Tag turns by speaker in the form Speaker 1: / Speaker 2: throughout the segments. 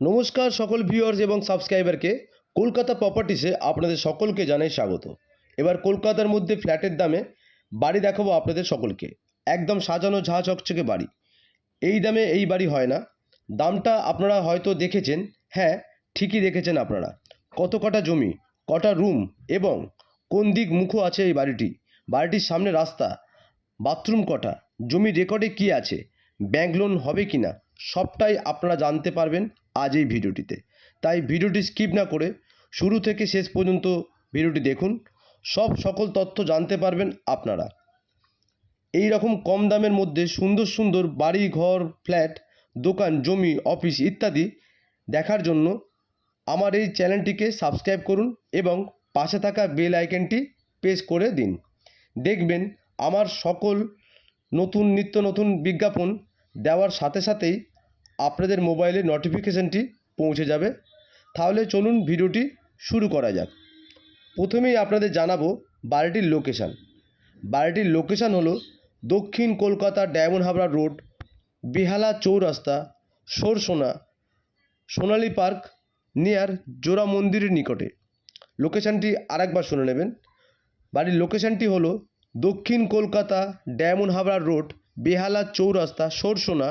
Speaker 1: নমস্কার সকল ভিউয়ার্স এবং সাবস্ক্রাইবারকে কলকাতা প্রপার্টিসে আপনাদের সকলকে জানাই স্বাগত। এবার কলকাতার মধ্যে ফ্ল্যাটের দামে বাড়ি দেখাবো আপনাদের সকলকে। একদম সাজানো ঝা চকচকে বাড়ি। এই দামে এই বাড়ি হয় না। দামটা আপনারা হয়তো দেখেছেন। হ্যাঁ ঠিকই দেখেছেন আপনারা। কত কটা জমি, কটা রুম এবং কোন দিক মুখো আছে এই বাড়িটি? বাড়িটির সামনে রাস্তা বাথরুম কটা, জমি রেকর্ডে কি আছে ব্যাংক লোন হবে কি না সবটাই আপনারা জানতে পারবেন। আজ এই ভিডিওটিতে। তাই ভিডিওটি স্কিপ না করে শুরু থেকে শেষ পর্যন্ত ভিডিওটি দেখুন। সব সকল তথ্য জানতে পারবেন আপনারা। এই রকম কম দামের মধ্যে সুন্দর সুন্দর বাড়ি, ঘর ফ্ল্যাট দোকান, জমি অফিস ইত্যাদি দেখার জন্য আমার এই চ্যানেলটিকে সাবস্ক্রাইব করুন এবং পাশে থাকা বেল আইকনটি প্রেস করে দিন। দেখবেন আমার সকল নতুন নিত্য নতুন বিজ্ঞাপন দেওয়ার সাথে সাথেই আপনাদের মোবাইলে নোটিফিকেশানটি পৌঁছে যাবে। তাহলে চলুন ভিডিওটি শুরু করা যাক। প্রথমেই আপনাদের জানাব বাড়িটির লোকেশান বাড়িটির লোকেশান হলো দক্ষিণ Kolkata Diamond Habra Road, Behala Chowrasta, Sarsuna, Sonali park near জোড়া মন্দিরের নিকটে। লোকেশানটি আরেকবার শুনে নেবেন। বাড়ির লোকেশানটি হলো দক্ষিণ Kolkata Diamond Habra Road, Behala Chowrasta, Sarsuna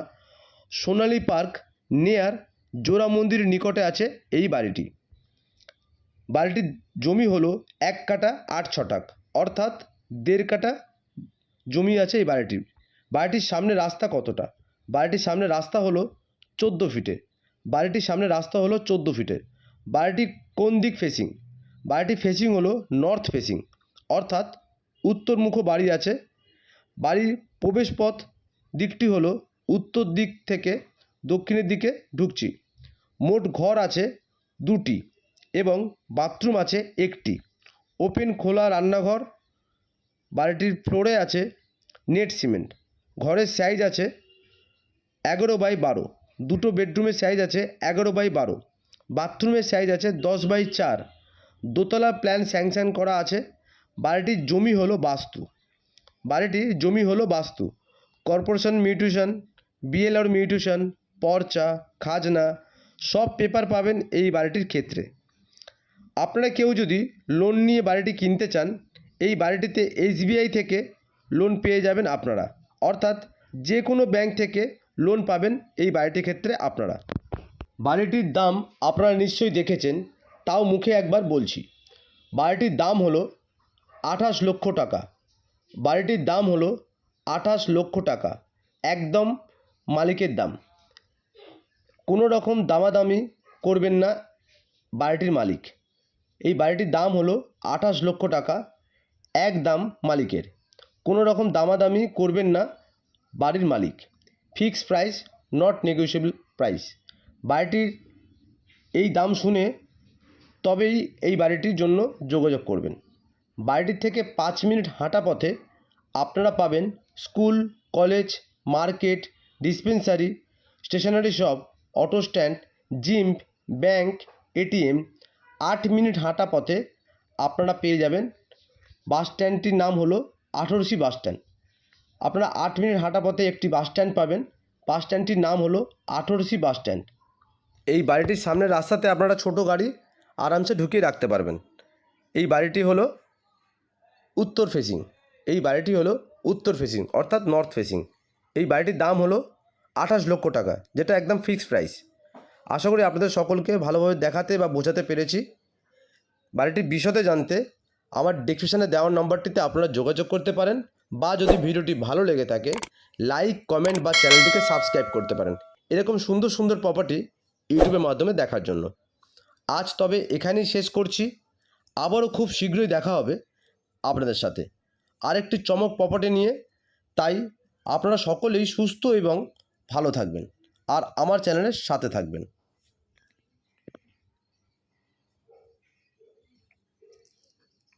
Speaker 1: Sonali park near Jora Mandir নিকটে আছে এই বাড়িটি। বাড়িটির জমি হলো এক কাটা আট ছটাক অর্থাৎ দেড় কাটা জমি আছে এই বাড়িটির। বাড়িটির সামনে রাস্তা কতটা? বাড়িটির সামনে রাস্তা হলো চোদ্দ ফিটে। বাড়িটির সামনে রাস্তা হলো চোদ্দ ফিটে। বাড়িটি কোন দিক ফেসিং বাড়িটি ফেসিং হলো নর্থ ফেসিং অর্থাৎ উত্তরমুখ বাড়ি আছে। বাড়ির প্রবেশপথ দিকটি হলো উত্তর দিক থেকে দক্ষিণের দিকে ঢুকছি। মোট ঘর আছে দুটি এবং বাথরুম আছে একটি। ওপেন খোলা রান্নাঘর, বাড়িটির ফ্লোরে আছে নেট সিমেন্ট। ঘরের সাইজ আছে এগারো বাই বারো। দুটো বেডরুমের সাইজ আছে এগারো বাই বারো। বাথরুমের সাইজ আছে দশ বাই চার। দোতলা প্ল্যান স্যাংশন করা আছে। বাড়িটির জমি হলো বাস্তু। বাড়িটির জমি হলো বাস্তু। কর্পোরেশন মিউটেশন বিএলআর মিউটেশন, পর্চা, খাজনা, সব পেপার পাবেন এই বাড়িটির ক্ষেত্রে। আপনারা কেউ যদি লোন নিয়ে বাড়িটি কিনতে চান, এই বাড়িটিতে এসবিআই থেকে লোন পেয়ে যাবেন আপনারা। অর্থাৎ যে কোনো ব্যাংক থেকে লোন পাবেন এই বাড়িটির ক্ষেত্রে আপনারা। বাড়িটির দাম আপনারা নিশ্চয়ই দেখেছেন, তাও মুখে একবার বলছি। বাড়িটির দাম হলো আঠাশ লক্ষ টাকা। বাড়িটির দাম হলো আঠাশ লক্ষ টাকা। একদম মালিকের দাম। কোনো রকম দামাদামি করবেন না বাড়িটির মালিক। এই বাড়িটির দাম হলো আঠাশ লক্ষ টাকা, এক দাম মালিকের। কোনো রকম দামাদামি করবেন না বাড়ির মালিক। Fixed price, not negotiable price. বাড়িটির এই দাম শুনে তবেই এই বাড়িটির জন্য যোগাযোগ করবেন। বাড়িটির থেকে পাঁচ মিনিট হাঁটা পথে আপনারা পাবেন school, college, market dispensary stationery shop auto stand gym bank ATM আট মিনিট হাঁটা পথে আপনারা পেয়ে যাবেন। বাস স্ট্যান্ডটির নাম হলো আঠরশি বাস স্ট্যান্ড। আপনারা আট মিনিট হাঁটা পথে একটি বাস স্ট্যান্ড পাবেন। বাস স্ট্যান্ডটির নাম হলো আঠরশি বাস স্ট্যান্ড। এই বাড়িটির সামনের রাস্তাতে আপনারা ছোট গাড়ি আরামসে ঢুকিয়ে রাখতে পারবেন। এই বাড়িটি হলো উত্তর ফেসিং এই বাড়িটি হলো উত্তর ফেসিং অর্থাৎ নর্থ ফেসিং এই বাড়িটির দাম হলো আঠাশ লক্ষ টাকা, যেটা একদম ফিক্সড প্রাইস আশা করি আপনাদের সকলকে ভালোভাবে দেখাতে বা বোঝাতে পেরেছি। বাড়িটির বিশদে জানতে আমার ডিসক্রিপশানে দেওয়ার নম্বরটিতে আপনারা যোগাযোগ করতে পারেন বা যদি ভিডিওটি ভালো লেগে থাকে লাইক কমেন্ট বা চ্যানেলটিকে সাবস্ক্রাইব করতে পারেন। এরকম সুন্দর সুন্দর প্রপার্টি ইউটিউবের মাধ্যমে দেখার জন্য। আজ তবে এখানেই শেষ করছি। আবারও খুব শীঘ্রই দেখা হবে আপনাদের সাথে। আরেকটি চমক প্রপার্টি নিয়ে, তাই আপনারা সকলেই সুস্থ এবং ভালো থাকবেন। আর আমার চ্যানেলের সাথে থাকবেন।